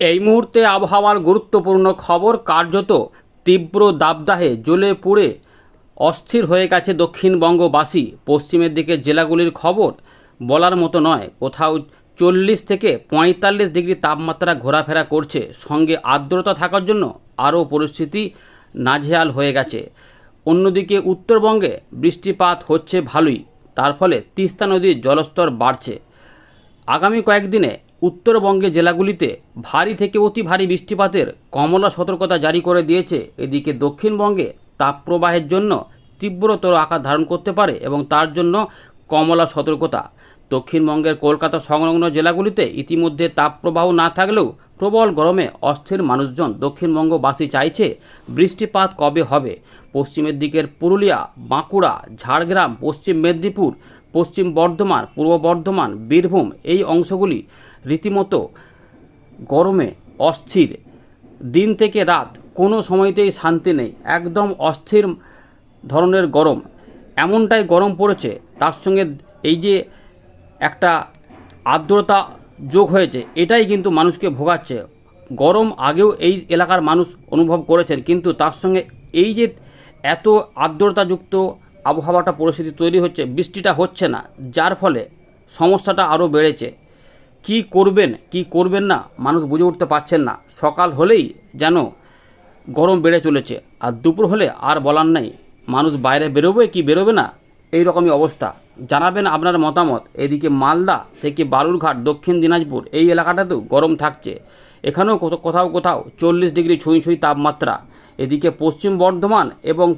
এই মুহূর্তে আবহাওয়ার গুরুত্বপূর্ণ খবর কার্যত তীব্র দাবদাহে জ্বলে পুড়ে অস্থির হয়ে গেছে দক্ষিণবঙ্গবাসী। পশ্চিমের দিকে জেলাগুলির খবর বলার মতো নয়। কোথাও চল্লিশ থেকে পঁয়তাল্লিশ ডিগ্রি তাপমাত্রা ঘোরাফেরা করছে। সঙ্গে আর্দ্রতা থাকার জন্য আরও পরিস্থিতি নাজেহাল হয়ে গেছে। অন্যদিকে উত্তরবঙ্গে বৃষ্টিপাত হচ্ছে ভালোই। তার ফলে তিস্তা নদীর জলস্তর বাড়ছে। আগামী কয়েকদিনে উত্তরবঙ্গে জেলাগুলিতে ভারী থেকে অতি ভারী বৃষ্টিপাতের কমলা সতর্কতা জারি করে দিয়েছে। এদিকে দক্ষিণবঙ্গে তাপপ্রবাহের জন্য তীব্রতর আকার ধারণ করতে পারে এবং তার জন্য কমলা সতর্কতা। দক্ষিণবঙ্গের কলকাতা সংলগ্ন জেলাগুলিতে ইতিমধ্যে তাপপ্রবাহ না থাকলেও প্রবল গরমে অস্থির মানুষজন দক্ষিণবঙ্গবাসী চাইছে বৃষ্টিপাত কবে হবে। পশ্চিমের দিকের পুরুলিয়া, বাঁকুড়া, ঝাড়গ্রাম, পশ্চিম মেদিনীপুর, পশ্চিম বর্ধমান, পূর্ব বর্ধমান, বীরভূম এই অংশগুলি রীতিমতো গরমে অস্থির। দিন থেকে রাত কোনো সময়তেই শান্তি নেই, একদম অস্থির ধরনের গরম। এমনটাই গরম পড়েছে, তার সঙ্গে এই যে একটা আর্দ্রতা যোগ হয়েছে, এটাই কিন্তু মানুষকে ভোগাচ্ছে। গরম আগেও এই এলাকার মানুষ অনুভব করেছেন, কিন্তু তার সঙ্গে এই যে এত আর্দ্রতাযুক্ত আবহাওয়াটা পরিস্থিতি তৈরি হচ্ছে, বৃষ্টিটা হচ্ছে না, যার ফলে সমস্যাটা আরও বেড়েছে। কি করবেন কি করবেন না, মানুষ বুঝে উঠতে পারছেন না। সকাল হলেই যেন গরম বেড়ে চলেছে, আর দুপুর হলে আর বলার নেই। মানুষ বাইরে বেরোবে কি বেরোবে না, এই রকমই অবস্থা। জানাবেন আপনার মতামত। এদিকে মালদা থেকে বালুরঘাট, দক্ষিণ দিনাজপুর, এই এলাকাটাতেও গরম থাকছে। এখানেও কোথাও কোথাও চল্লিশ ডিগ্রি ছুঁই ছুঁই তাপমাত্রা। এদিকে পশ্চিম বর্ধমান এবং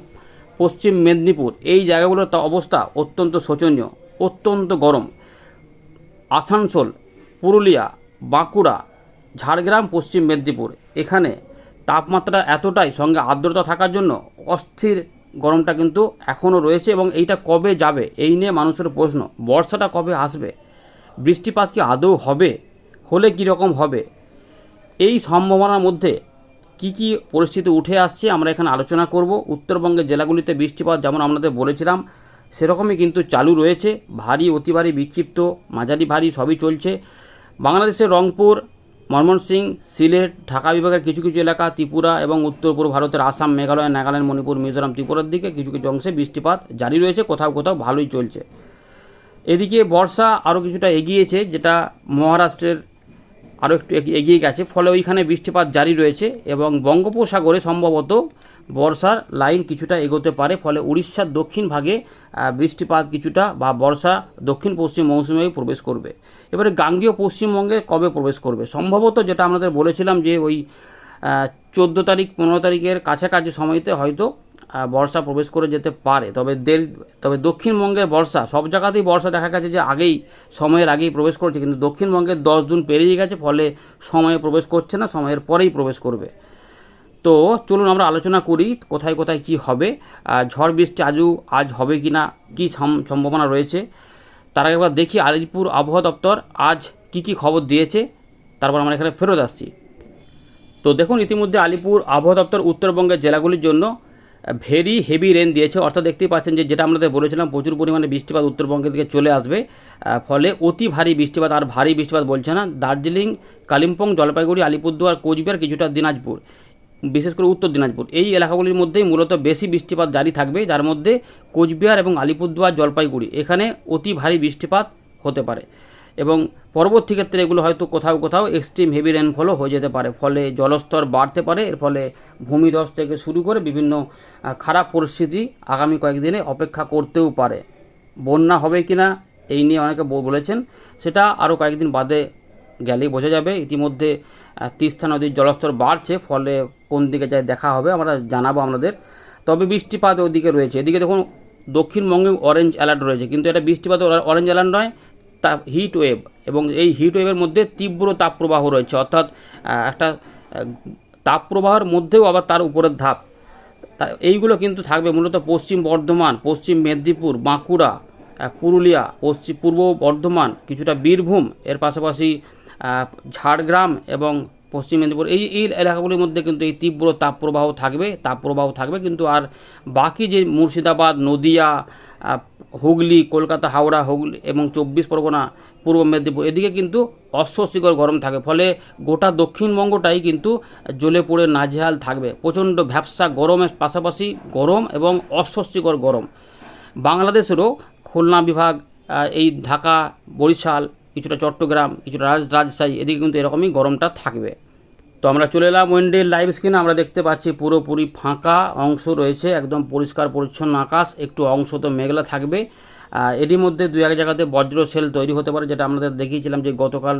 পশ্চিম মেদিনীপুর, এই জায়গাগুলোর অবস্থা অত্যন্ত শোচনীয়, অত্যন্ত গরম। আসানসোল পুরুলিয়া, বাঁকুড়া, ঝাড়গ্রাম, পশ্চিম মেদিনীপুর। এখানে তাপমাত্রা এতটাই সঙ্গে আর্দ্রতা থাকার জন্য অস্থির গরমটা কিন্তু এখনও রয়েছে এবং এইটা কবে যাবে এই নিয়ে মানুষের প্রশ্ন। বর্ষাটা কবে আসবে? বৃষ্টিপাত কি আদৌ হবে? হলে কী রকম হবে? এই সম্ভাবনার মধ্যে কি কি পরিস্থিতি উঠে আসছে আমরা এখানে আলোচনা করব। উত্তরবঙ্গের জেলাগুলিতে বৃষ্টিপাত যেমন আপনাদের বলেছিলাম, সেরকমই কিন্তু চালু রয়েছে। ভারী, অতি ভারী বিক্ষিপ্ত, মাঝারি ভারী সবই চলছে। বাংলাদেশের রংপুর, ময়মনসিংহ, সিলেট, ঢাকা বিভাগের কিছু কিছু এলাকা, ত্রিপুরা এবং উত্তর পূর্ব ভারতের আসাম, মেঘালয়, নাগাল্যান্ড, মণিপুর, মিজোরাম, ত্রিপুরার দিকে কিছু কিছু অংশে বৃষ্টিপাত জারি রয়েছে। কোথাও কোথাও ভালোই চলছে। এদিকে বর্ষা আরও কিছুটা এগিয়েছে, যেটা মহারাষ্ট্রের আরও একটু এগিয়ে গেছে, ফলে ওইখানে বৃষ্টিপাত জারি রয়েছে এবং বঙ্গোপসাগরে সম্ভবত বর্ষার লাইন কিছুটা এগোতে পারে, ফলে উড়িষ্যার দক্ষিণ ভাগে বৃষ্টিপাত কিছুটা বা বর্ষা দক্ষিণ পশ্চিম মৌসুমে প্রবেশ করবে। এবারে গাঙ্গীয় পশ্চিমবঙ্গে কবে প্রবেশ করবে? সম্ভবত যেটা আমাদের বলেছিলাম যে ওই চোদ্দ তারিখ, পনেরো তারিখের কাছাকাছি সময়তে হয়তো বর্ষা প্রবেশ করে যেতে পারে। তবে দেড়, তবে দক্ষিণবঙ্গের বর্ষা, সব জায়গাতেই বর্ষা দেখা গেছে যে আগেই, সময়ের আগেই প্রবেশ করছে, কিন্তু দক্ষিণবঙ্গের দশ জুন পেরিয়ে গেছে, ফলে সময়ে প্রবেশ করছে না, সময়ের পরেই প্রবেশ করবে। তো চলুন আমরা আলোচনা করি কোথায় কোথায় কি হবে ঝড় বৃষ্টি আজও, আজ হবে কি না কী সম্ভাবনা রয়েছে, তার আগে একবার দেখি আলিপুর আবহাওয়া দপ্তর আজ কি কি খবর দিয়েছে, তারপর আমরা এখানে ফেরত আসছি। তো দেখুন, ইতিমধ্যে আলিপুর আবহাওয়া দপ্তর উত্তরবঙ্গের জেলাগুলির জন্য ভেরি হেভি রেন দিয়েছে, অর্থাৎ দেখতেই পাচ্ছেন যে যেটা আমাদের বলেছিলাম প্রচুর পরিমাণে বৃষ্টিপাত উত্তরবঙ্গের দিকে চলে আসবে ফলে অতি ভারী বৃষ্টিপাত আর ভারী বৃষ্টিপাত বলছে না, দার্জিলিং, কালিম্পং, জলপাইগুড়ি, আলিপুরদুয়ার, কোচবিহার, কিছুটা দিনাজপুর। বিশেষ করে উত্তর দিনাজপুর। এই এলাকাগুলির মধ্যেই মূলত বেশি বৃষ্টিপাত জারি থাকবে, যার মধ্যে কোচবিহার এবং আলিপুরদুয়ার, জলপাইগুড়ি, এখানে অতি ভারী বৃষ্টিপাত হতে পারে। এবং পরবর্তী ক্ষেত্রে এগুলো হয়তো কোথাও কোথাও এক্সট্রিম হেভি রেনফলও হয়ে যেতে পারে। ফলে জলস্তর বাড়তে পারে, এর ফলে ভূমিধস থেকে শুরু করে বিভিন্ন খারাপ পরিস্থিতি আগামী কয়েকদিনে অপেক্ষা করতেও পারে। বন্যা হবে কি না এই নিয়ে অনেকে বলেছেন। সেটা আরও কয়েকদিন বাদে গেলেই বোঝা যাবে। ইতিমধ্যে তিস্তা নদীর জলস্তর বাড়ছে, ফলে কোন দিকে যায় দেখা হবে, আমরা জানাব আপনাদের তবে বৃষ্টিপাত ওদিকে রয়েছে। এদিকে দেখুন, দক্ষিণবঙ্গে অরেঞ্জ অ্যালার্ট রয়েছে, কিন্তু এটা বৃষ্টিপাত অরেঞ্জ অ্যালার্ট নয়, তা হিট ওয়েভ এবং এই হিট ওয়েভের মধ্যে তীব্র তাপপ্রবাহ রয়েছে। অর্থাৎ একটা তাপপ্রবাহের মধ্যেও আবার তার উপরের ধাপ। এইগুলো কিন্তু থাকবে মূলত পশ্চিম বর্ধমান, পশ্চিম মেদিনীপুর, বাঁকুড়া পুরুলিয়া পশ্চিম পূর্ব বর্ধমান, কিছুটা বীরভূম, এর পাশাপাশি ঝাড়গ্রাম এবং পশ্চিম মেদিনীপুর, এই এই এলাকাগুলির মধ্যে কিন্তু এই তীব্র তাপপ্রবাহ থাকবে তাপপ্রবাহ থাকবে, কিন্তু আর বাকি যে মুর্শিদাবাদ, নদিয়া হুগলি, কলকাতা, হাওড়া, হুগলি এবং চব্বিশ পরগনা, পূর্ব মেদিনীপুর, এদিকে কিন্তু অস্বস্তিকর গরম থাকে। ফলে গোটা দক্ষিণবঙ্গটাই কিন্তু জ্বলে পড়ে নাজেহাল থাকবে। প্রচণ্ড ভ্যাবসা গরমের পাশাপাশি গরম এবং অস্বস্তিকর গরম। বাংলাদেশেরও খুলনা বিভাগ এই ঢাকা, বরিশাল কিছুটা চট্টগ্রাম, কিছুটা রাজ, রাজশাহী, এদিকে কিন্তু এরকমই গরমটা থাকবে। তো আমরা চলে এলাম ওয়েন্ডের লাইভ স্ক্রিনে, আমরা দেখতে পাচ্ছি পুরোপুরি ফাঁকা অংশ রয়েছে, একদম পরিষ্কার পরিচ্ছন্ন আকাশ, একটু অংশ তো মেঘলা থাকবে। এরই মধ্যে দু এক জায়গাতে বজ্র সেল তৈরি হতে পারে, যেটা আমাদের দেখিয়েছিলাম যে গতকাল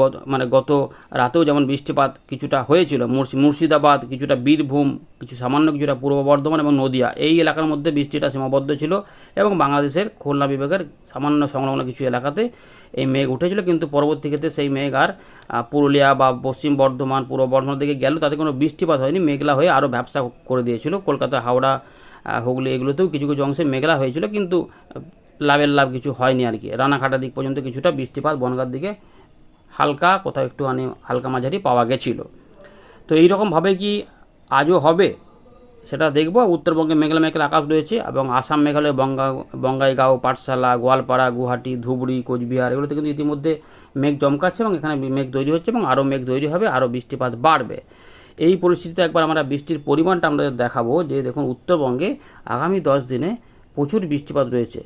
গত মানে গত রাতেও যেমন বৃষ্টিপাত কিছুটা হয়েছিল, মুর্শি, মুর্শিদাবাদ, কিছুটা বীরভূম, কিছু সামান্য কিছুটা পূর্ব বর্ধমান এবং নদিয়া, এই এলাকার মধ্যে বৃষ্টিটা সীমাবদ্ধ ছিল এবং বাংলাদেশের খুলনা বিভাগের সামান্য সংলগ্ন কিছু এলাকাতে এই মেঘ উঠেছিল, কিন্তু পরবর্তী ক্ষেত্রে সেই মেঘ আর পুরুলিয়া বা পশ্চিম বর্ধমান, পূর্ব বর্ধমান দিকে গেল তাতে কোনো বৃষ্টিপাত হয়নি, মেঘলা হয়ে আরও ব্যবসা করে দিয়েছিল, কলকাতা, হাওড়া হুগলি এগুলোতেও কিছু কিছু অংশে মেঘলা হয়েছিল, কিন্তু লাভের লাভ কিছু হয়নি আর কি। রানাঘাটার দিক পর্যন্ত কিছুটা বৃষ্টিপাত, বনগার দিকে হালকা, কোথাও একটুখানি হালকা মাঝারি পাওয়া গেছিল। তো এইরকমভাবে কি আজও হবে? সেটা দেখব। উত্তরবঙ্গে মেঘলা মেঘলা আকাশ রয়েছে এবং আসাম মেঘালয়, বঙ্গা, বঙ্গাইগাঁও, পাঠশালা, গোয়ালপাড়া, গুয়াহাটি, ধুবড়ি, কোচবিহার এগুলোতে কিন্তু ইতিমধ্যে মেঘ জমকাচ্ছে এবং এখানে মেঘ তৈরি হচ্ছে এবং আরও মেঘ তৈরি হবে, আরও বৃষ্টিপাত বাড়বে। এই পরিস্থিতিতে একবার আমরা বৃষ্টির পরিমাণটা আমাদের দেখাবো যে দেখুন উত্তরবঙ্গে আগামী দশ দিনে প্রচুর বৃষ্টিপাত রয়েছে,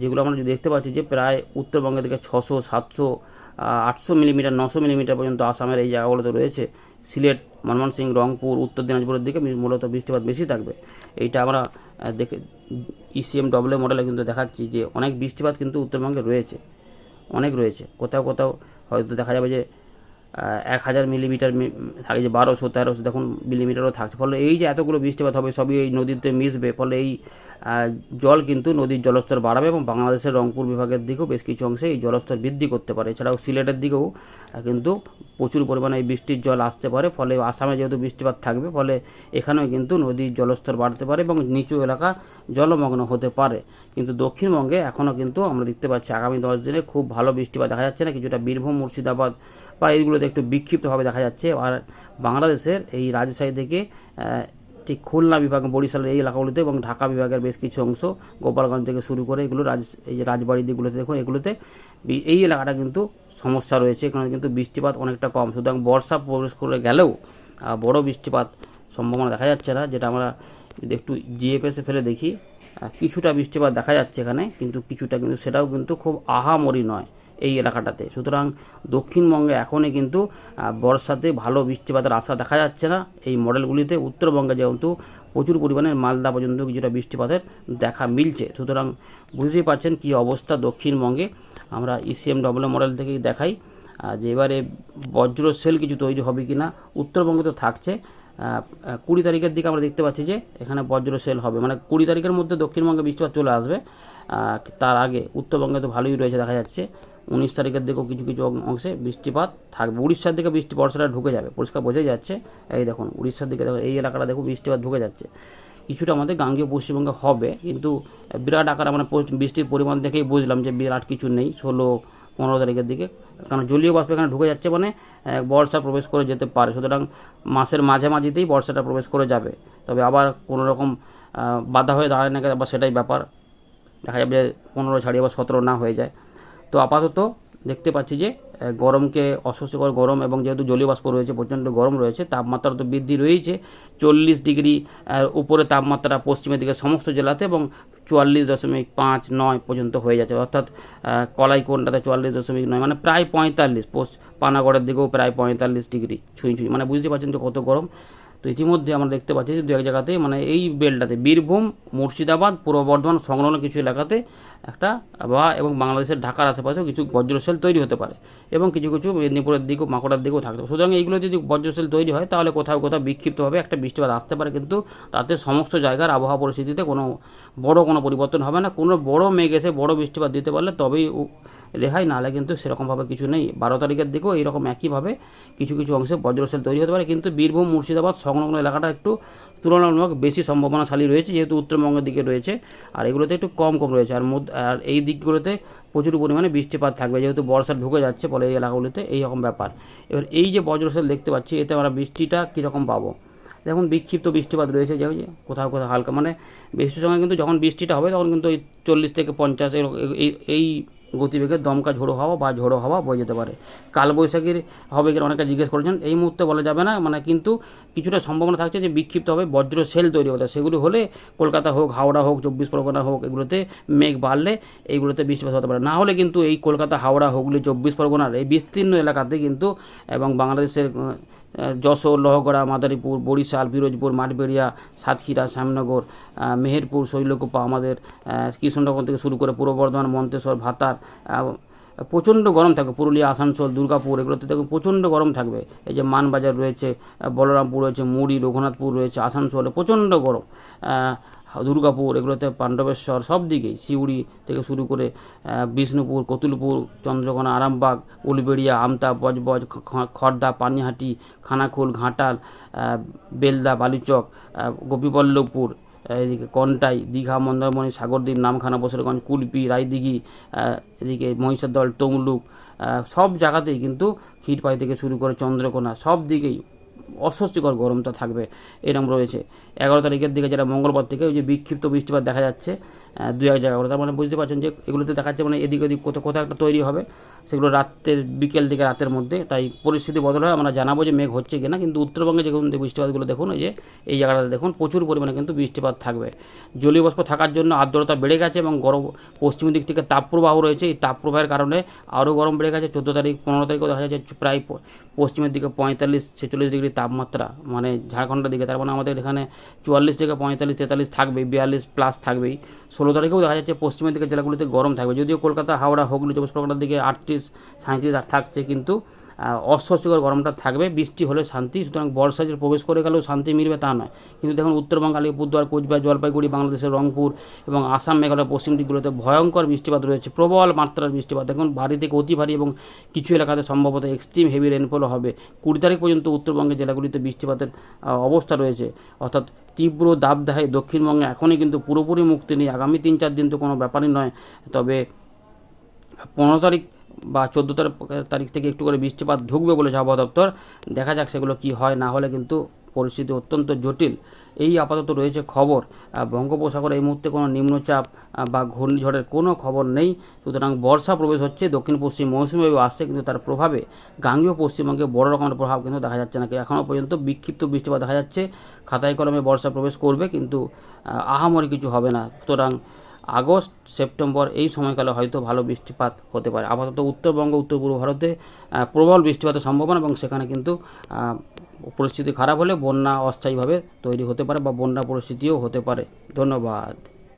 যেগুলো আমরা দেখতে পাচ্ছি যে প্রায় উত্তরবঙ্গের দিকে ছশো, সাতশো আটশো মিলিমিটার, নশো মিলিমিটার পর্যন্ত আসামের এই জায়গাগুলোতে রয়েছে। সিলেট ময়মনসিংহ রংপুর, উত্তর দিনাজপুরের দিকে মূলত বৃষ্টিপাত বেশি থাকবে। এইটা আমরা দেখে ইসিএম ডব্লিউ মডেলে কিন্তু দেখাচ্ছি যে অনেক বৃষ্টিপাত কিন্তু উত্তরবঙ্গে রয়েছে, অনেক রয়েছে। কোথাও কোথাও হয়তো দেখা যাবে যে এক হাজার মিলিমিটার থাকে যে বারোশো, তেরোশো, দেখুন মিলিমিটারও থাকছে। ফলে এই যে এতগুলো বৃষ্টিপাত হবে, সবই এই নদীতে মিশবে। ফলে এই জল কিন্তু নদীর জলস্তর বাড়াবে এবং বাংলাদেশের রংপুর বিভাগের দিকেও বেশ কিছু অংশে এই জলস্তর বৃদ্ধি করতে পারে। এছাড়াও সিলেটের দিকেও কিন্তু প্রচুর পরিমাণে এই বৃষ্টির জল আসতে পারে। ফলে আসামে যেহেতু বৃষ্টিপাত থাকবে, ফলে এখানেও কিন্তু নদীর জলস্তর বাড়তে পারে এবং নিচু এলাকা জলমগ্ন হতে পারে। কিন্তু দক্ষিণবঙ্গে এখনও কিন্তু আমরা দেখতে পাচ্ছি, আগামী দশ দিনে খুব ভালো বৃষ্টিপাত দেখা যাচ্ছে না। কিছুটা বীরভূম, মুর্শিদাবাদ বা এইগুলোতে একটু বিক্ষিপ্তভাবে দেখা যাচ্ছে। আর বাংলাদেশের এই রাজশাহী থেকে ঠিক খুলনা বিভাগ, বরিশালের এই এলাকাগুলোতে এবং ঢাকা বিভাগের বেশ কিছু অংশ গোপালগঞ্জ থেকে শুরু করে এগুলো রাজ, এই যে রাজবাড়ি দিকগুলোতে দেখুন, এগুলোতে এই এলাকাটা কিন্তু সমস্যা রয়েছে। এখানে কিন্তু বৃষ্টিপাত অনেকটা কম। সুতরাং বর্ষা প্রবেশ করে গেলেও বড় বৃষ্টিপাত সম্ভাবনা দেখা যাচ্ছে না, যেটা আমরা যদি একটু জিএফএসে ফেলে দেখি। কিছুটা বৃষ্টিপাত দেখা যাচ্ছে এখানে, কিন্তু কিছুটা কিন্তু সেটাও কিন্তু খুব আহামরি নয়। এই এলাকাটাতে। সুতরাং দক্ষিণবঙ্গে এখনই কিন্তু বর্ষাতে ভালো বৃষ্টিপাতের আশা দেখা যাচ্ছে না। এই মডেলগুলিতে উত্তরবঙ্গে যেহেতু প্রচুর পরিমাণে মালদা পর্যন্ত কিছুটা বৃষ্টিপাতের দেখা মিলছে। সুতরাং বুঝতেই পারছেন কী অবস্থা দক্ষিণবঙ্গে। আমরা E ইসিএম ডবল মডেল থেকেই দেখাই যে এবারে বজ্র সেল কিছু তৈরি হবে কি না উত্তরবঙ্গে তো থাকছে। কুড়ি তারিখের দিকে আমরা দেখতে পাচ্ছি যে এখানে বজ্র সেল হবে। মানে কুড়ি তারিখের মধ্যে দক্ষিণবঙ্গে বৃষ্টিপাত চলে আসবে। তার আগে উত্তরবঙ্গে তো ভালোই রয়েছে দেখা যাচ্ছে। উনিশ তারিখের দিকেও কিছু কিছু অংশে বৃষ্টিপাত থাকবে। উড়িষ্যার দিকে বৃষ্টি বর্ষাটা ঢুকে যাবে, পরিষ্কার বোঝাই যাচ্ছে। এই দেখুন, উড়িষ্যার দিকে দেখুন, এই এলাকাটা দেখুন বৃষ্টিপাত ঢুকে যাচ্ছে। কিছুটা আমাদের গাঙ্গীয় পশ্চিমবঙ্গে হবে, কিন্তু বিরাট আকার মানে বৃষ্টির পরিমাণ দেখেই বুঝলাম যে বিরাট কিছু নেই, ষোলো, পনেরো তারিখের দিকে। কারণ জলীয় বাষ্প এখানে ঢুকে যাচ্ছে মানে বর্ষা প্রবেশ করে যেতে পারে। সুতরাং মাসের মাঝামাঝিতেই বর্ষাটা প্রবেশ করে যাবে। তবে আবার কোনো রকম বাধা হয়ে দাঁড়ায় না আবার সেটাই ব্যাপার। দেখা যাবে পনেরো ছাড়িয়ে আবার সতেরো না হয়ে যায়। তো আপাতত দেখতে পাচ্ছি যে গরমকে অস্বস্তিকর গরম এবং যেহেতু জলীয় বাষ্প রয়েছে, প্রচণ্ড গরম রয়েছে, তাপমাত্রা তো বৃদ্ধি রয়েছে চল্লিশ ডিগ্রি উপরে তাপমাত্রা পশ্চিমের দিকে সমস্ত জেলাতে এবং চুয়াল্লিশ দশমিক পাঁচ নয় পর্যন্ত হয়ে যাচ্ছে। অর্থাৎ কলাইকোনটাতে চুয়াল্লিশ দশমিক নয় মানে প্রায় পঁয়তাল্লিশ পানাগড়ের দিকেও প্রায় পঁয়তাল্লিশ ডিগ্রি ছুঁই ছুঁই মানে বুঝতে পারছেন যে কত গরম। তো ইতিমধ্যে আমরা দেখতে পাচ্ছি যে দু এক জায়গাতে মানে এই বেলটাতে, বীরভূম, মুর্শিদাবাদ, পূর্ব বর্ধমান সংলগ্ন কিছু এলাকাতে একটা বা এবং বাংলাদেশের ঢাকার আশেপাশেও কিছু বজ্রশেল তৈরি হতে পারে এবং কিছু কিছু মেদিনীপুরের দিকেও বাঁকুড়ার দিকেও থাকতে পারে। সুতরাং এইগুলো যদি বজ্রশেল তৈরি হয়, তাহলে কোথাও কোথাও বিক্ষিপ্তভাবে একটা বৃষ্টিপাত আসতে পারে, কিন্তু তাতে সমস্ত জায়গার আবহাওয়া পরিস্থিতিতে কোনো বড় কোনো পরিবর্তন হবে না। কোনো বড় মেঘ এসে বড় বৃষ্টিপাত দিতে পারলে তবেই রেহাই, নাহলে কিন্তু সেরকমভাবে কিছু নেই। বারো তারিখের দিকেও এইরকম একইভাবে কিছু কিছু অংশে বজ্রসেল তৈরি হতে পারে। কিন্তু বীরভূম, মুর্শিদাবাদ সংলগ্ন এলাকাটা একটু তুলনামূলক বেশি সম্ভাবনাশালী রয়েছে, যেহেতু উত্তরবঙ্গের দিকে রয়েছে, আর এগুলোতে একটু কম কম রয়েছে। আর মধ্য আর এই দিকগুলোতে প্রচুর পরিমাণে বৃষ্টিপাত থাকবে, যেহেতু বর্ষা ঢুকে যাচ্ছে ফলে এই এলাকাগুলিতে এই রকম ব্যাপার। এবার এই যে বজ্রসেল দেখতে পাচ্ছি, এতে আমরা বৃষ্টিটা কীরকম পাবো? দেখুন, বিক্ষিপ্ত বৃষ্টিপাত রয়েছে, যে কোথাও কোথাও হালকা মানে বৃষ্টির সময় কিন্তু যখন বৃষ্টিটা হবে, তখন কিন্তু ওই চল্লিশ থেকে পঞ্চাশ এই গতিবেগে দমকা ঝোড়ো হওয়া বা ঝোড়ো হওয়া বয়ে যেতে পারে। কালবৈশাখীর হবে কিনা অনেকে জিজ্ঞেস করেছেন, এই মুহূর্তে বলা যাবে না? মানে কিন্তু কিছুটা সম্ভাবনা থাকছে যে বিক্ষিপ্ত হবে বজ্র সেল তৈরি হতে। সেগুলো হলে কলকাতা হোক, হাওড়া হোক, চব্বিশ পরগনা হোক, এগুলোতে মেঘ বাড়লে এইগুলোতে বৃষ্টিপাত হতে পারে। না হলে কিন্তু এই কলকাতা, হাওড়া, হুগলি, চব্বিশ পরগনার এই বিস্তীর্ণ এলাকাতে কিন্তু এবং বাংলাদেশের যশোর, লহগড়া, মাদারীপুর, বরিশাল বিরোজপুর মাঠবেড়িয়া, সাতক্ষীরা, শ্যামনগর মেহেরপুর, শৈলকুপা আমাদের কৃষ্ণনগর থেকে শুরু করে পূর্ব বর্ধমান, মন্তেশ্বর, ভাতার প্রচণ্ড গরম থাকবে, পুরুলিয়া, আসানসোল, দুর্গাপুর, এগুলোতে দেখুন প্রচণ্ড গরম থাকবে। এই যে মানবাজার রয়েছে বলরামপুর রয়েছে, মুড়ি, রঘুনাথপুর রয়েছে, আসানসোলে প্রচণ্ড গরম। দুর্গাপুর, এগুলোতে পাণ্ডবেশ্বর, সব দিকেই, সিউড়ি থেকে শুরু করে বিষ্ণুপুর, কতুলপুর, চন্দ্রকোনা, আরামবাগ, উলবেড়িয়া, আমতা, বজবজ খড়দা পানিহাটি খানাকুল ঘাটাল বেলদা, বালুচক গোপীবল্লভপুর এদিকে কন্টাই, দীঘা, মন্দারমণি, সাগরদ্বীপ, নামখানা, বসরগঞ্জ, কুলপি, রায়দিঘি এদিকে মহিষাদল, তমলুক সব জায়গাতেই কিন্তু ক্ষীরপাই থেকে শুরু করে চন্দ্রকোনা, সব দিকেই। অস্বস্তিকর গরমটা থাকবে, এরকম রয়েছে। এগারো তারিখের দিকে যেটা মঙ্গলবার থেকে ওই যে বিক্ষিপ্ত বৃষ্টিপাত দেখা যাচ্ছে দু এক জায়গাগুলো তার মানে বুঝতে পারছেন যে এগুলোতে দেখাচ্ছে মানে এদিক ওদিক কোথাও কোথাও একটা তৈরি হবে। সেগুলো রাতের, বিকেল থেকে রাতের মধ্যে। তাই পরিস্থিতি বদল হয় আমরা জানাব যে মেঘ হচ্ছে কিনা। কিন্তু উত্তরবঙ্গে যেগুলো বৃষ্টিপাতগুলো দেখুন, ওই যে এই জায়গাটাতে দেখুন, প্রচুর পরিমাণে কিন্তু বৃষ্টিপাত থাকবে। জলীয় থাকার জন্য আর্দ্রতা বেড়ে গেছে এবং গরম পশ্চিম দিক থেকে তাপপ্রবাহ রয়েছে। এই তাপপ্রবাহের কারণে আরও গরম বেড়ে গেছে। চোদ্দ তারিখ, পনেরো তারিখও দেখা যাচ্ছে প্রায় পশ্চিমের দিকে পঁয়তাল্লিশ, ছেচল্লিশ ডিগ্রি তাপমাত্রা মানে ঝাড়খণ্ডের দিকে। তার মানে আমাদের এখানে চুয়াল্লিশ থেকে পঁয়তাল্লিশ, তেতাল্লিশ থাকবেই, বিয়াল্লিশ প্লাস থাকবেই। ষোলো তারিখেও দেখা যাচ্ছে পশ্চিমের দিকে জেলাগুলিতে গরম থাকবে। যদিও কলকাতা, হাওড়া, হুগলি, চব্বিশ পরগনার দিকে আটত্রিশ সাঁত্রিশ থাকছে কিন্তু অস্বস্তিকর গরমটা থাকবে। বৃষ্টি হলে শান্তি, সুতরাং বর্ষা যে প্রবেশ করে গেলেও শান্তি মিলবে তা নয়। কিন্তু দেখুন উত্তরবঙ্গ আলিপুরদুয়ার, কোচবিহার, জলপাইগুড়ি, বাংলাদেশের রংপুর এবং আসাম, মেঘালয়, পশ্চিম দিকগুলোতে ভয়ঙ্কর বৃষ্টিপাত রয়েছে। প্রবল মাত্রার বৃষ্টিপাত। দেখুন ভারী থেকে অতি ভারী এবং কিছু এলাকাতে সম্ভবত এক্সট্রিম হেভি রেনফলও হবে। কুড়ি তারিখ পর্যন্ত উত্তরবঙ্গের জেলাগুলিতে বৃষ্টিপাতের অবস্থা রয়েছে। অর্থাৎ তীব্র দাবদাহে দক্ষিণবঙ্গে এখনই কিন্তু পুরোপুরি মুক্তি নেই। আগামী তিন চার দিন তো কোনো ব্যাপারই নয়। তবে পনেরো তারিখ বা চোদ্দ তারিখ থেকে একটু করে বৃষ্টিপাত ঢুকবে বলেছে আবহাওয়া দপ্তর। দেখা যাক সেগুলো কি হয় না হলে কিন্তু পরিস্থিতি অত্যন্ত জটিল। এই আপাতত রয়েছে খবর। বঙ্গোপসাগরে এই মুহূর্তে কোনো নিম্নচাপ বা ঘূর্ণিঝড়ের কোনো খবর নেই। সুতরাং বর্ষা প্রবেশ হচ্ছে দক্ষিণ পশ্চিম মৌসুমি আসছে কিন্তু তার প্রভাবে। গাঙ্গীয় পশ্চিমবঙ্গে বড় রকমের প্রভাব কিন্তু দেখা যাচ্ছে না। এখনও পর্যন্ত বিক্ষিপ্ত বৃষ্টিপাত দেখা যাচ্ছে। খাতায় কলমে বর্ষা প্রবেশ করবে কিন্তু আহ, আহামরি কিছু হবে না। সুতরাং আগস্ট, সেপ্টেম্বর এই সময়কালে হয়তো ভালো বৃষ্টিপাত হতে পারে। আপাতত উত্তরবঙ্গ উত্তর পূর্ব ভারতে প্রবল বৃষ্টিপাতের সম্ভাবনা এবং সেখানে কিন্তু পরিস্থিতি খারাপ হলে বন্যা অস্থায়ীভাবে তৈরি হতে পারে বা বন্যা পরিস্থিতিও হতে পারে। ধন্যবাদ।